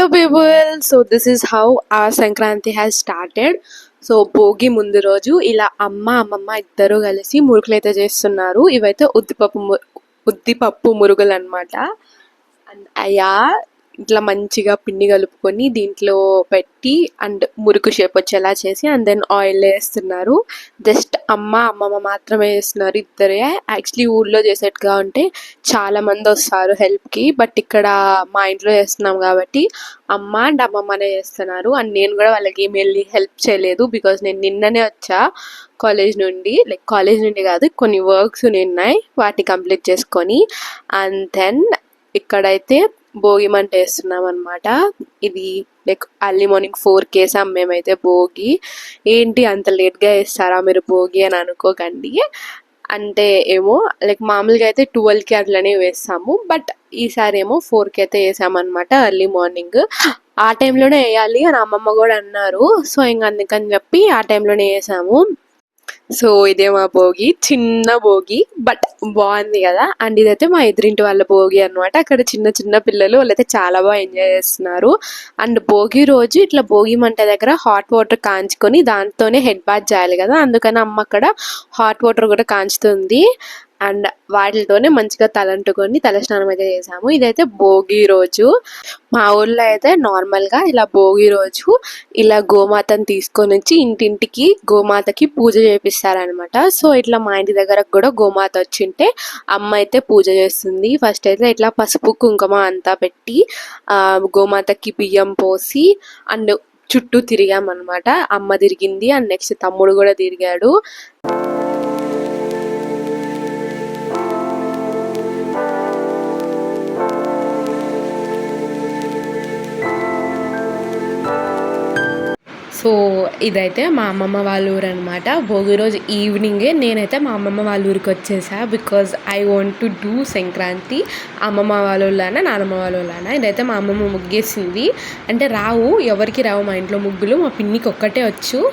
Hello people so this is how uh Sankranti has started so Bhogi ముందు రోజు ఇలా అమ్మ అమ్మమ్మ ఇద్దరు కలిసి మురుకులు అయితే చేస్తున్నారు. ఇవైతే ఉద్దిపప్పు ఉద్దిపప్పు మురుగులు అనమాట అండ్ అయ్యా ఇట్లా మంచిగా పిండి కలుపుకొని దీంట్లో పెట్టి అండ్ మురుకు షేప్ వచ్చేలా చేసి అండ్ దెన్ ఆయిల్ వేస్తున్నారు. జస్ట్ అమ్మ అమ్మమ్మ మాత్రమే చేస్తున్నారు ఇద్దరే. యాక్చువల్లీ ఊళ్ళో చేసేట్టుగా ఉంటే చాలామంది వస్తారు హెల్ప్కి బట్ ఇక్కడ మా ఇంట్లో చేస్తున్నాం కాబట్టి అమ్మ అండ్ అమ్మమ్మనే చేస్తున్నారు. అండ్ నేను కూడా వాళ్ళకి ఏమి వెళ్ళి హెల్ప్ చేయలేదు బికాజ్ నేను నిన్ననే వచ్చా కాలేజ్ నుండి. లైక్ కాలేజ్ నుండి కాదు కొన్ని వర్క్స్ ఉన్నాయి. వాటిని కంప్లీట్ చేసుకొని అండ్ దెన్ ఇక్కడైతే భోగి మంట వేస్తున్నాం అనమాట ఇది లైక్ అర్లీ మార్నింగ్ ఫోర్ కేసాం మేమైతే భోగి. ఏంటి అంత లేట్గా వేస్తారా మీరు భోగి అని అనుకోకండి. అంటే ఏమో లైక్ మామూలుగా అయితే ట్వెల్వ్కి అట్లనే వేస్తాము. బట్ ఈసారి ఏమో ఫోర్కి అయితే వేసామన్నమాట ఎర్లీ మార్నింగ్ ఆ టైంలోనే వేయాలి అని అమ్మమ్మ కూడా అన్నారు. సో ఇంక అందుకని చెప్పి ఆ టైంలోనే వేసాము. సో ఇదే మా భోగి చిన్న భోగి బట్ బాగుంది కదా? అండ్ ఇదైతే మా ఎదురింటి వాళ్ళ భోగి అన్నమాట. అక్కడ చిన్న చిన్న పిల్లలు వాళ్ళైతే చాలా బాగా ఎంజాయ్ చేస్తున్నారు. అండ్ భోగి రోజు ఇట్లా భోగి మంట దగ్గర హాట్ వాటర్ కాంచుకొని దాంతోనే హెడ్ బాత్ చేయాలి కదా? అందుకని అమ్మ అక్కడ హాట్ వాటర్ కూడా కాంచుతుంది. అండ్ వాటితోనే మంచిగా తలంటుకొని తలస్నానం అయితే చేసాము. ఇదైతే భోగి రోజు. మా ఊళ్ళో అయితే నార్మల్గా ఇలా భోగి రోజు ఇలా గోమాతను తీసుకొని వచ్చి ఇంటింటికి గోమాతకి పూజ చేపిస్తారనమాట సో ఇట్లా మా ఇంటి దగ్గర కూడా గోమాత వచ్చింటే అమ్మ అయితే పూజ చేస్తుంది. ఫస్ట్ అయితే ఇట్లా పసుపు కుంకుమ అంతా పెట్టి ఆ, గోమాతకి బియ్యం పోసి అండ్ చుట్టూ తిరిగామన్నమాట. అమ్మ తిరిగింది. అండ్ నెక్స్ట్ తమ్ముడు కూడా తిరిగాడు. సో ఇదైతే మా అమ్మమ్మ వాళ్ళ ఊరు అనమాట భోగి రోజు ఈవినింగే నేనైతే మా అమ్మమ్మ వాళ్ళ ఊరికి వచ్చేసా. Because I want to do Sankranti అమ్మమ్మ వాళ్ళ నానమ్మ వాళ్ళ ఇదైతే మా అమ్మమ్మ ముగ్గేసింది. అంటే రావు ఎవరికి రావు మా ఇంట్లో ముగ్గులు మా పిన్నికి ఒక్కటే వచ్చు.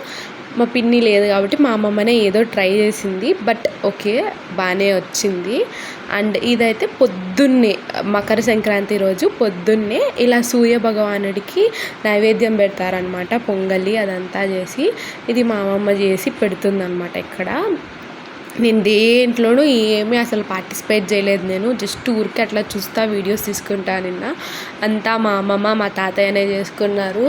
మా పిన్ని లేదు కాబట్టి మా అమ్మమ్మనే ఏదో ట్రై చేసింది బట్ ఓకే బాగానే వచ్చింది. అండ్ ఇదైతే పొద్దున్నే మకర సంక్రాంతి రోజు పొద్దున్నే ఇలా సూర్య భగవానుడికి నైవేద్యం పెడతారనమాట పొంగలి అదంతా చేసి ఇది మా అమ్మమ్మ చేసి పెడుతుందనమాట ఇక్కడ నేను దేంట్లోనూ ఏమీ అసలు పార్టిసిపేట్ చేయలేదు నేను జస్ట్ ఊరికి అట్లా చూస్తా వీడియోస్ తీసుకుంటా నిన్న అంతా మా అమ్మమ్మ మా తాతయ్యనే చేసుకున్నారు.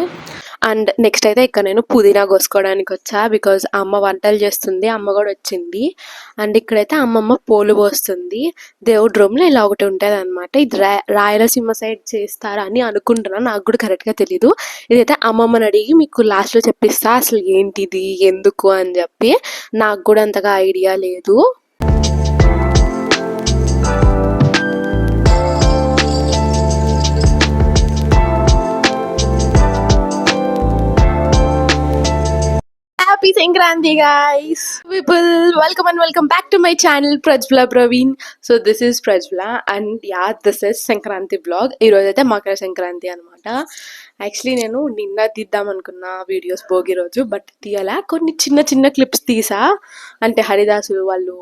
అండ్ నెక్స్ట్ అయితే ఇక్కడ నేను పుదీనా కోసుకోవడానికి వచ్చా బికాజ్ అమ్మ వంటలు చేస్తుంది అమ్మ కూడా వచ్చింది. అండ్ ఇక్కడైతే అమ్మమ్మ పోలు పోస్తుంది. దేవుడి రూమ్లో ఇలా ఒకటి ఉంటుంది అనమాట ఇది రాయలసీమ సైడ్ చేస్తారా అని నాకు కూడా కరెక్ట్గా తెలీదు. ఇదైతే అమ్మమ్మని అడిగి మీకు లాస్ట్లో చెప్పిస్తా అసలు ఏంటిది ఎందుకు అని చెప్పి. నాకు కూడా అంతగా ఐడియా లేదు. Sankranti guys people welcome and welcome back to my channel Prajwala Praveen so this is Prajwala and yeah this is Sankranti blog ఈరోజు అయితే మకర సంక్రాంతి అనమాట యాక్చువల్లీ నేను నిన్న తీద్దాం అనుకున్న వీడియోస్ భోగి రోజు బట్ తీయాలా? కొన్ని చిన్న చిన్న క్లిప్స్ తీసా. అంటే హరిదాసులు వాళ్ళు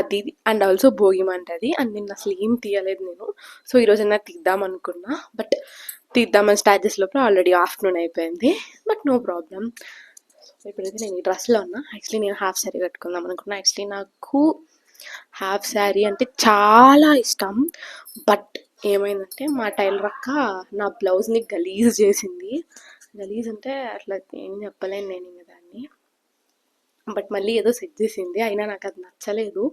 అది అండ్ ఆల్సో భోగి మంటది అండ్ నిన్న అసలు ఏం తీయలేదు నేను. సో ఈరోజు అయినా తీద్దాం అనుకున్నా. బట్ తీద్దామని స్టాటస్ లోపల ఆల్రెడీ ఆఫ్టర్నూన్ అయిపోయింది. బట్ నో ప్రాబ్లం ఇప్పుడైతే నేను ఈ డ్రెస్లో ఉన్నా. యాక్చువల్లీ నేను హాఫ్ శారీ కట్టుకుందాం అనుకున్నా. యాక్చువల్లీ నాకు హాఫ్ శారీ అంటే చాలా ఇష్టం. బట్ ఏమైందంటే మా టైలర్ అక్క నా బ్లౌజ్ని గలీజ్ చేసింది. గలీజ్ అంటే అట్లా ఏం చెప్పలేను నేను ఇంకా దాన్ని. బట్ మళ్ళీ ఏదో సెట్ చేసింది. అయినా నాకు అది నచ్చలేదు.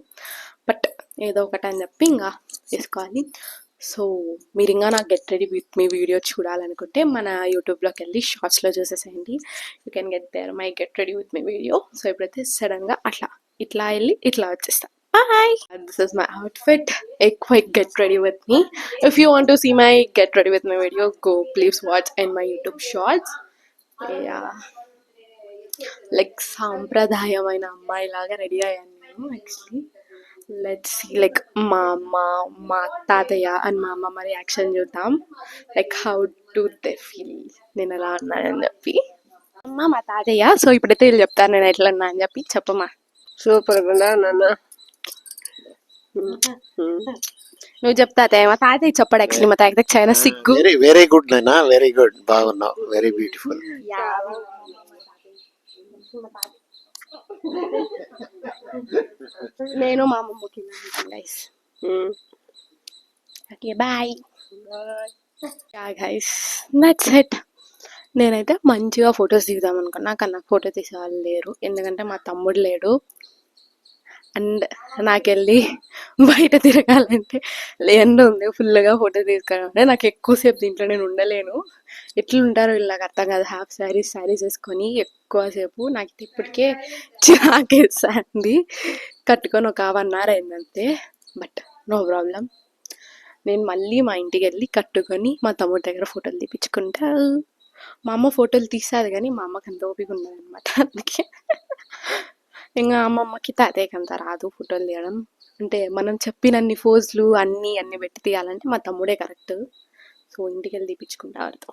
బట్ ఏదో ఒకటి అని చెప్పి ఇంకా వేసుకోవాలి. సో మీరు ఇంకా నాకు get ready with me video చూడాలనుకుంటే మన యూట్యూబ్లోకి వెళ్ళి షార్ట్స్లో చూసేసేయండి. You can get there my get ready with me video. So ఇప్పుడైతే సడన్గా అట్లా ఇట్లా వెళ్ళి ఇట్లా వచ్చేస్తా. Bye this is my outfit a quick get ready with me if you want to see my get ready with my video go please watch and my YouTube shorts yeah like సాంప్రదాయమైన అమ్మాయిలాగా ready అయ్యాను నేను actually let's see like మా అమ్మ మా తాతయ్య and మా అమ్మమ్మ రియాక్షన్ చూద్దాం. Like how do they feel నేను ఎలా ఉన్నానని చెప్పి. అమ్మ మా తాతయ్య సో ఇప్పుడైతే వీళ్ళు చెప్తారు నేను ఎట్లా ఉన్నా అని చెప్పి. చెప్పమ్మా. సూపర్గా నాన్న. నువ్వు చెప్తా తాతయ్య మా తాతయ్య చెప్పాడు యాక్చువల్లీ మా తాతయ్యకి చాలా సిగ్గు. Very very good Naina very good బాగున్నావు. వెరీ బ్యూటిఫుల్ నేను మా అమ్మమ్మకి guys okay bye guys that's it నేనైతే మంచిగా ఫొటోస్ దిగుదాం అనుకున్నా కానీ నాకు ఫోటో తీసే వాళ్ళు లేరు. ఎందుకంటే మా తమ్ముడు లేడు. అండ్ నాకెళ్ళి బయట తిరగాలంటే ఎండ ఉంది. ఫుల్గా ఫోటో తీసుకోవాలంటే నాకు ఎక్కువసేపు దీంట్లో నేను ఉండలేను. ఎట్లుంటారో వీళ్ళు అర్థం కాదు. హాఫ్ శారీస్ శారీస్ వేసుకొని ఎక్కువసేపు నాకు ఇప్పటికే చిరాకేస్తుంది కట్టుకొని ఒక వన్ అవర్ అయిందంతే బట్ నో ప్రాబ్లం. నేను మళ్ళీ మా ఇంటికి వెళ్ళి కట్టుకొని మా తమ్ముడి దగ్గర ఫోటోలు తీపించుకుంటా మా అమ్మ ఫోటోలు తీసాది కానీ మా అమ్మకి అంత ఓపిక ఉండదు అనమాట అందుకే ఇంకా అమ్మమ్మకి తాతయ్యకి అంత రాదు ఫోటోలు తీయడం. అంటే మనం చెప్పినన్ని ఫోజులు అన్నీ అన్ని పెట్టి తీయాలంటే మా తమ్ముడే కరెక్ట్. సో ఇంటికి వెళ్ళి తీపించుకుంటా వాళ్ళతో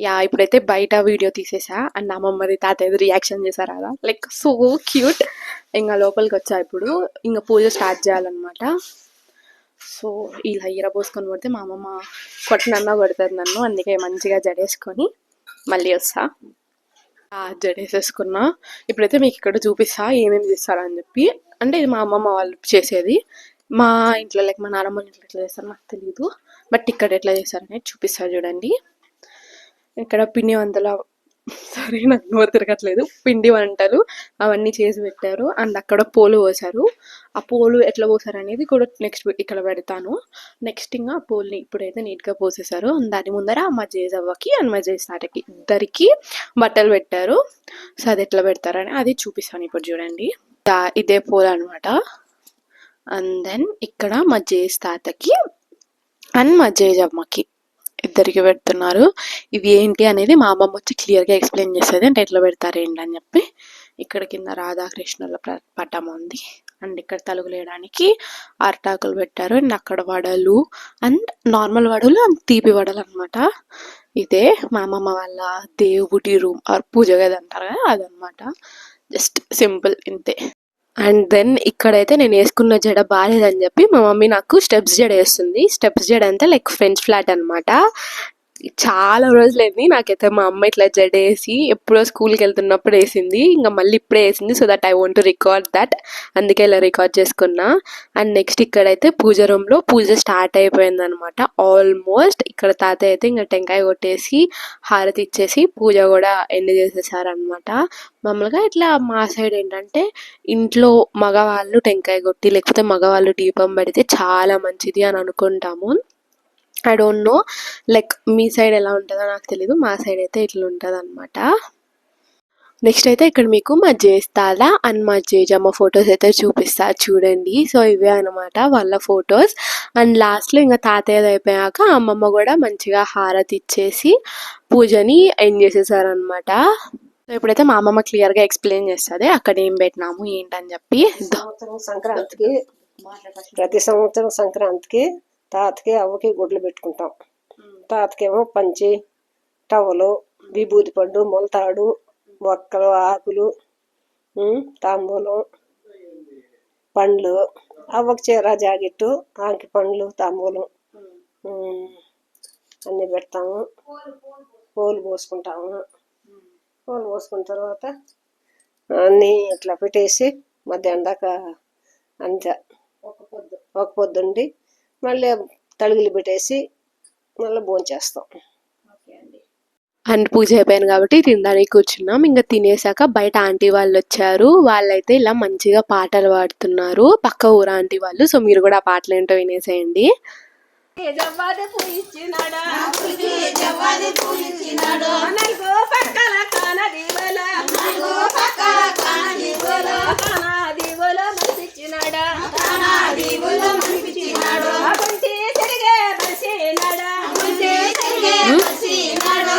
యా ఇప్పుడైతే బయట వీడియో తీసేసా అండ్ అమ్మమ్మది తాతయ్యది రియాక్షన్ చేశారు కదా. Like so cute. ఇంకా లోపలికి వచ్చా ఇప్పుడు. ఇంకా పూజ స్టార్ట్ చేయాలన్నమాట. సో ఇలా ఈర పోసుకొని పడితే మా అమ్మమ్మ కొట్టనన్నా కొడుతుంది నన్ను. అందుకే మంచిగా జడేసుకొని మళ్ళీ వస్తా. జడేసేసుకున్నా ఇప్పుడైతే మీకు ఇక్కడ చూపిస్తా ఏమేమి చేస్తారని చెప్పి. అంటే ఇది మా అమ్మమ్మ వాళ్ళు చేసేది. మా ఇంట్లో లైక్ మా నాన్నమ్మ ఇంట్లో ఎట్లా చేస్తారో నాకు తెలియదు బట్ ఇక్కడ ఎట్లా చేస్తారనేది చూపిస్తా చూడండి. ఇక్కడ పిండి వందల సారీ నాకు నోరు తిరగట్లేదు. పిండి వంటలు అవన్నీ చేసి పెట్టారు. అండ్ అక్కడ పోలు పోసారు. ఆ పోలు ఎట్లా పోసారు అనేది కూడా నెక్స్ట్ ఇక్కడ పెడతాను. నెక్స్ట్ ఇంకా ఆ పోల్ని ఇప్పుడైతే నీట్గా పోసేసారు. దాని ముందర మా జేజవ్వకి అండ్ మా జేస్తాటకి ఇద్దరికి బట్టలు పెట్టారు. సో అది ఎట్లా పెడతారని అది చూపిస్తాను ఇప్పుడు చూడండి. ఇదే పోల్ అనమాట అండ్ దెన్ ఇక్కడ మా జేస్ తాతకి అండ్ మా జేజమ్మకి ఇద్దరికి పెడుతున్నారు. ఇవి ఏంటి అనేది మా అమ్మమ్మ వచ్చి క్లియర్గా ఎక్స్ప్లెయిన్ చేసేది. అంటే ఎట్లా పెడతారు ఏంటి అని చెప్పి ఇక్కడ కింద రాధాకృష్ణుల పటం ఉంది. అండ్ ఇక్కడ తలుగులేయడానికి అరటాకులు పెట్టారు. అండ్ అక్కడ వడలు అండ్ నార్మల్ వడలు అండ్ తీపి వడలు అనమాట ఇదే మా అమ్మమ్మ వాళ్ళ దేవుడి రూమ్ ఆర్ పూజ గది అంటారు కదా అదనమాట జస్ట్ సింపుల్ ఇంతే. అండ్ దెన్ ఇక్కడైతే నేను వేసుకున్న జడ బాగాలేదని చెప్పి మా మమ్మీ నాకు స్టెప్స్ జడ వేస్తుంది. స్టెప్స్ జడ అంటే లైక్ ఫ్రెంచ్ ఫ్లాట్ అన్నమాట. చాలా రోజులైంది. నాకైతే మా అమ్మ ఇట్లా జడ వేసి ఎప్పుడో స్కూల్కి వెళ్తున్నప్పుడు వేసింది. ఇంకా మళ్ళీ ఇప్పుడే వేసింది. So that I want to record that అందుకే ఇలా రికార్డ్ చేసుకున్నా. అండ్ నెక్స్ట్ ఇక్కడైతే పూజ రూమ్లో పూజ స్టార్ట్ అయిపోయింది అనమాట ఆల్మోస్ట్ ఇక్కడ తాతయ్య అయితే ఇంకా టెంకాయ కొట్టేసి హారతి ఇచ్చేసి పూజ కూడా ఎండ్ చేసేసారనమాట మామూలుగా ఇట్లా మా సైడ్ ఏంటంటే ఇంట్లో మగవాళ్ళు టెంకాయ కొట్టి లేకపోతే మగవాళ్ళు దీపం పెడితే చాలా మంచిది అని అనుకుంటాము. ఐ డోంట్ నో లైక్ మీ సైడ్ ఎలా ఉంటుందో నాకు తెలీదు. మా సైడ్ అయితే ఇట్లా ఉంటుంది అనమాట నెక్స్ట్ అయితే ఇక్కడ మీకు మా జేస్తాల అండ్ మా జేజమ్మ ఫొటోస్ అయితే చూపిస్తా. చూడండి. సో ఇవే అనమాట వాళ్ళ ఫొటోస్ అండ్ లాస్ట్లో ఇంకా తాతయ్యది అయిపోయాక అమ్మమ్మ కూడా మంచిగా హారతి ఇచ్చేసి పూజని ఎండ్ చేసేసారనమాట సో ఇప్పుడైతే మా అమ్మమ్మ క్లియర్గా ఎక్స్ప్లెయిన్ చేస్తుంది. అక్కడ ఏం పెట్టినాము ఏంటని చెప్పి. సంవత్సరం సంక్రాంతికి ప్రతి సంవత్సరం సంక్రాంతికి తాతకి అవ్వకి గుడ్లు పెట్టుకుంటాం. తాతకేమో పంచి టవలు విభూతి పండు మొలతాడు మొక్కలు ఆకులు తాంబూలం పండ్లు అవ్వకి చీర జాకెట్టు ఆకి పండ్లు తాంబూలం అన్నీ పెడతాము. పూలు పోసుకుంటాము. పూలు పోసుకున్న తర్వాత అన్నీ ఇట్లా పెట్టేసి మధ్యాహ్నం దాకా అంతే ఒక పొద్దుండి మళ్ళీ తలుగులు పెట్టేసి మళ్ళీ భోంచేస్తాం అండ్. పూజ అయిపోయింది కాబట్టి తినడానికి కూర్చున్నాం. ఇంకా తినేసాక బయట ఆంటీ వాళ్ళు వచ్చారు. వాళ్ళైతే ఇలా మంచిగా పాటలు పాడుతున్నారు. పక్క ఊరు ఆంటీ వాళ్ళు. సో మీరు కూడా ఆ పాటలు ఏంటో వినేసేయండి. పక్కల అబంటి తిరిగే అబంటి తిరిగే బసినాడు.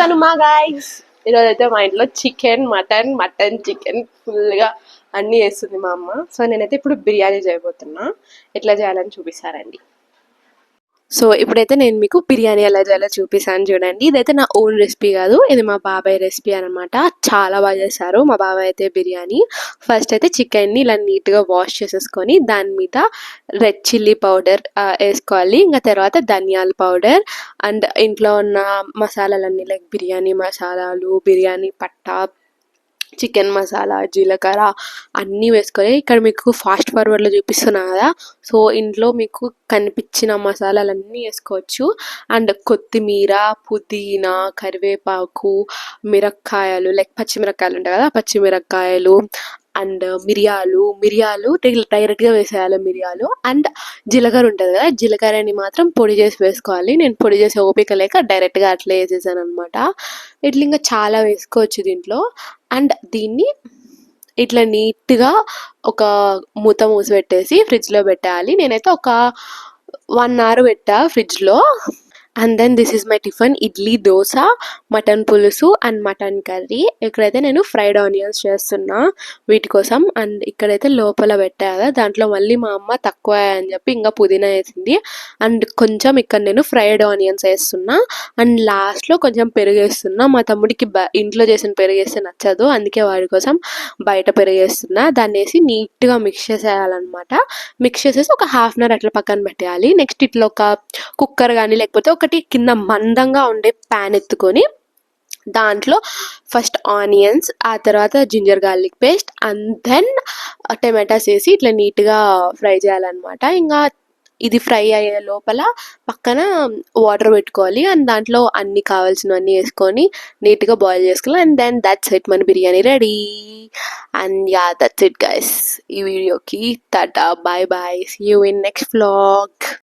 కనుమా గాయస్ ఈరోజు అయితే మా ఇంట్లో చికెన్ మటన్ మటన్ చికెన్ ఫుల్గా అన్నీ వేస్తుంది మా అమ్మ. సో నేనైతే ఇప్పుడు బిర్యానీ చేయబోతున్నా. ఎట్లా చేయాలని చూపిస్తారండి. సో ఇప్పుడైతే నేను మీకు బిర్యానీ ఎలా చేయాలో చూపిస్తాను చూడండి. ఇదైతే నా ఓన్ రెసిపీ కాదు. ఇది మా బాబాయ్ రెసిపీ అనమాట చాలా బాగా చేశారు మా బాబాయ్ అయితే బిర్యానీ. ఫస్ట్ అయితే చికెన్ని ఇలా నీట్గా వాష్ చేసేసుకొని దాని మీద రెడ్ చిల్లీ పౌడర్ వేసుకోవాలి. ఇంకా తర్వాత ధనియాల పౌడర్ అండ్ ఇంట్లో ఉన్న మసాలాలన్నీ లైక్ బిర్యానీ మసాలాలు బిర్యానీ పట్టా చికెన్ మసాలా జీలకర్ర అన్నీ వేసుకొని ఇక్కడ మీకు ఫాస్ట్ ఫార్వర్డ్లో చూపిస్తున్నా కదా. సో ఇంట్లో మీకు కనిపించిన మసాలాలన్నీ వేసుకోవచ్చు. అండ్ కొత్తిమీర పుదీనా కరివేపాకు మిరక్కాయలు లైక్ పచ్చిమిరక్కాయలు ఉంటాయి కదా పచ్చిమిరక్కాయలు అండ్ మిరియాలు మిరియాలు డైరెక్ట్గా వేసేయాలి మిరియాలు. అండ్ జీలకర్ర ఉంటుంది కదా జీలకర్రని మాత్రం పొడి చేసి వేసుకోవాలి. నేను పొడి చేసే ఓపిక లేక డైరెక్ట్గా అట్లా వేసేసాను అనమాట ఇట్లా ఇంకా చాలా వేసుకోవచ్చు దీంట్లో. అండ్ దీన్ని ఇట్లా నీట్గా ఒక మూత మూసి పెట్టేసి ఫ్రిడ్జ్లో పెట్టాలి. నేనైతే ఒక వన్ అవర్ పెట్టా ఫ్రిడ్జ్లో and then this is my tiffin idli dosa mutton పులుసు అండ్ మటన్ కర్రీ ఇక్కడైతే నేను ఫ్రైడ్ ఆనియన్స్ చేస్తున్నా వీటి కోసం. అండ్ ఇక్కడైతే లోపల పెట్టా కదా దాంట్లో మళ్ళీ మా అమ్మ తక్కువ అని చెప్పి ఇంకా పుదీనా వేసింది. అండ్ కొంచెం ఇక్కడ నేను ఫ్రైడ్ ఆనియన్స్ వేస్తున్నా. అండ్ లాస్ట్లో కొంచెం పెరిగేస్తున్నా మా తమ్ముడికి బ ఇంట్లో చేసిన పెరుగు వేస్తే నచ్చదు. అందుకే వాడి కోసం బయట పెరిగేస్తున్నా దాన్ని వేసి నీట్గా మిక్స్ చేసేయాలన్నమాట. మిక్స్ చేసేసి ఒక హాఫ్ అన్ అవర్ అట్లా పక్కన పెట్టేయాలి. నెక్స్ట్ ఇట్లా ఒక కుక్కర్ కానీ లేకపోతే ఒకటి కింద మందంగా ఉండే ప్యాన్ ఎత్తుకొని దాంట్లో ఫస్ట్ ఆనియన్స్ ఆ తర్వాత ginger garlic paste and then tomatoes వేసి ఇట్లా నీట్గా ఫ్రై చేయాలన్నమాట. ఇంకా ఇది ఫ్రై అయ్యే లోపల పక్కన వాటర్ పెట్టుకోవాలి. అండ్ దాంట్లో అన్ని కావాల్సినవన్నీ వేసుకొని నీట్గా బాయిల్ చేసుకోవాలి. అండ్ దెన్ దట్స్ ఇట్ మన biryani ready. And yeah that's it guys ఈ వీడియోకి tata bye bye see you in next vlog